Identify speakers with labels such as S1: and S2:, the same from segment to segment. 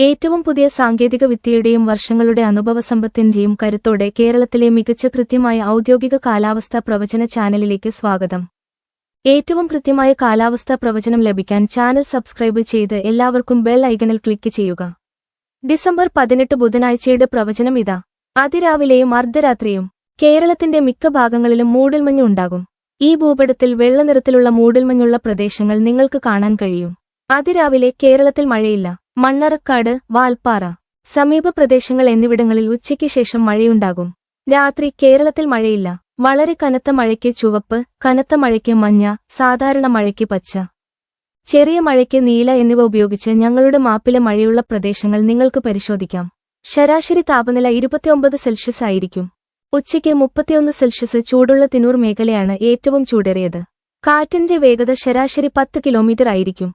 S1: ഏറ്റവും പുതിയ സാങ്കേതിക വിദ്യയുടെയും വർഷങ്ങളുടെ അനുഭവസമ്പത്തിന്റെയും കരുത്തോടെ കേരളത്തിലെ മികച്ച കൃത്യമായ ഔദ്യോഗിക കാലാവസ്ഥാ പ്രവചന ചാനലിലേക്ക് സ്വാഗതം. ഏറ്റവും കൃത്യമായ കാലാവസ്ഥാ പ്രവചനം ലഭിക്കാൻ ചാനൽ സബ്സ്ക്രൈബ് ചെയ്ത് എല്ലാവർക്കും ബെൽ ഐക്കണിൽ ക്ലിക്ക് ചെയ്യുക. ഡിസംബർ പതിനെട്ട് ബുധനാഴ്ചയുടെ പ്രവചനം ഇതാ. അതിരാവിലെയും അർദ്ധരാത്രിയും കേരളത്തിന്റെ മിക്ക ഭാഗങ്ങളിലും മൂടൽമഞ്ഞ് ഉണ്ടാകും. ഈ ഭൂപടത്തിൽ വെള്ളനിറത്തിലുള്ള മൂടൽമഞ്ഞുള്ള പ്രദേശങ്ങൾ നിങ്ങൾക്ക് കാണാൻ കഴിയും. അതിരാവിലെ കേരളത്തിൽ മഴയില്ല. മണ്ണറക്കാട് വാൽപ്പാറ സമീപ പ്രദേശങ്ങൾ എന്നിവിടങ്ങളിൽ ഉച്ചയ്ക്ക് ശേഷം മഴയുണ്ടാകും. രാത്രി കേരളത്തിൽ മഴയില്ല. വളരെ കനത്ത മഴയ്ക്ക് ചുവപ്പ് കനത്ത മഴയ്ക്ക് മഞ്ഞ സാധാരണ മഴയ്ക്ക് പച്ച. ചെറിയ മഴയ്ക്ക് നീല എന്നിവ ഉപയോഗിച്ച് ഞങ്ങളുടെ മാപ്പിലെ മഴയുള്ള പ്രദേശങ്ങൾ നിങ്ങൾക്ക് പരിശോധിക്കാം. ശരാശരി താപനില ഇരുപത്തിയൊമ്പത് സെൽഷ്യസ് ആയിരിക്കും. ഉച്ചയ്ക്ക് മുപ്പത്തിയൊന്ന് സെൽഷ്യസ് ചൂടുള്ള തിനൂർ മേഖലയാണ് ഏറ്റവും ചൂടേറിയത്. കാറ്റിന്റെ വേഗത ശരാശരി പത്ത് കിലോമീറ്റർ ആയിരിക്കും.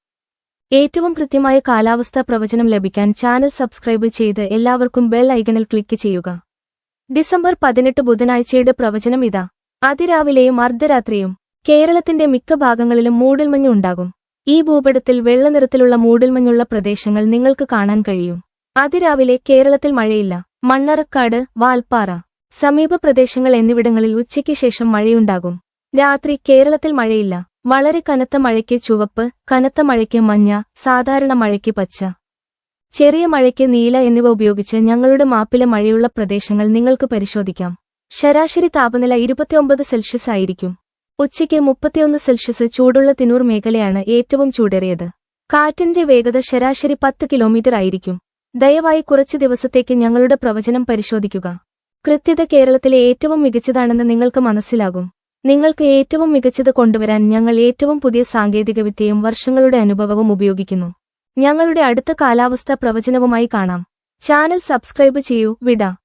S1: ഏറ്റവും കൃത്യമായ കാലാവസ്ഥാ പ്രവചനം ലഭിക്കാൻ ചാനൽ സബ്സ്ക്രൈബ് ചെയ്ത് എല്ലാവർക്കും ബെൽ ഐക്കണിൽ ക്ലിക്ക് ചെയ്യുക. ഡിസംബർ പതിനെട്ട് ബുധനാഴ്ചയുടെ പ്രവചനം ഇതാ. അതിരാവിലെയും അർദ്ധരാത്രിയും കേരളത്തിന്റെ മിക്ക ഭാഗങ്ങളിലും മൂടൽമഞ്ഞ് ഉണ്ടാകും. ഈ ഭൂപടത്തിൽ വെള്ളനിറത്തിലുള്ള മൂടൽമഞ്ഞുള്ള പ്രദേശങ്ങൾ നിങ്ങൾക്ക് കാണാൻ കഴിയും. അതിരാവിലെ കേരളത്തിൽ മഴയില്ല. മണ്ണറക്കാട് വാൽപ്പാറ സമീപ പ്രദേശങ്ങൾ എന്നിവിടങ്ങളിൽ ഉച്ചയ്ക്ക് ശേഷം മഴയുണ്ടാകും. രാത്രി കേരളത്തിൽ മഴയില്ല. വളരെ കനത്ത മഴയ്ക്ക് ചുവപ്പ് കനത്ത മഴയ്ക്ക് മഞ്ഞ സാധാരണ മഴയ്ക്ക് പച്ച. ചെറിയ മഴയ്ക്ക് നീല എന്നിവ ഉപയോഗിച്ച് ഞങ്ങളുടെ മാപ്പിലെ മഴയുള്ള പ്രദേശങ്ങൾ നിങ്ങൾക്ക് പരിശോധിക്കാം. ശരാശരി താപനില ഇരുപത്തിയൊമ്പത് സെൽഷ്യസ് ആയിരിക്കും. ഉച്ചയ്ക്ക് മുപ്പത്തിയൊന്ന് സെൽഷ്യസ് ചൂടുള്ള തിനൂർ മേഖലയാണ് ഏറ്റവും ചൂടേറിയത്. കാറ്റിന്റെ വേഗത ശരാശരി പത്ത് കിലോമീറ്റർ ആയിരിക്കും. ദയവായി കുറച്ചു ദിവസത്തേക്ക് ഞങ്ങളുടെ പ്രവചനം പരിശോധിക്കുക. കൃത്യത കേരളത്തിലെ ഏറ്റവും മികച്ചതാണെന്ന് നിങ്ങൾക്ക് മനസ്സിലാകും. നിങ്ങൾക്ക് ഏറ്റവും മികച്ചത് കൊണ്ടുവരാൻ ഞങ്ങൾ ഏറ്റവും പുതിയ സാങ്കേതികവിദ്യയും വർഷങ്ങളുടെ അനുഭവവും ഉപയോഗിക്കുന്നു. ഞങ്ങളുടെ അടുത്ത കാലാവസ്ഥ പ്രവചനവുമായി കാണാം. ചാനൽ സബ്സ്ക്രൈബ് ചെയ്യൂ. വിട.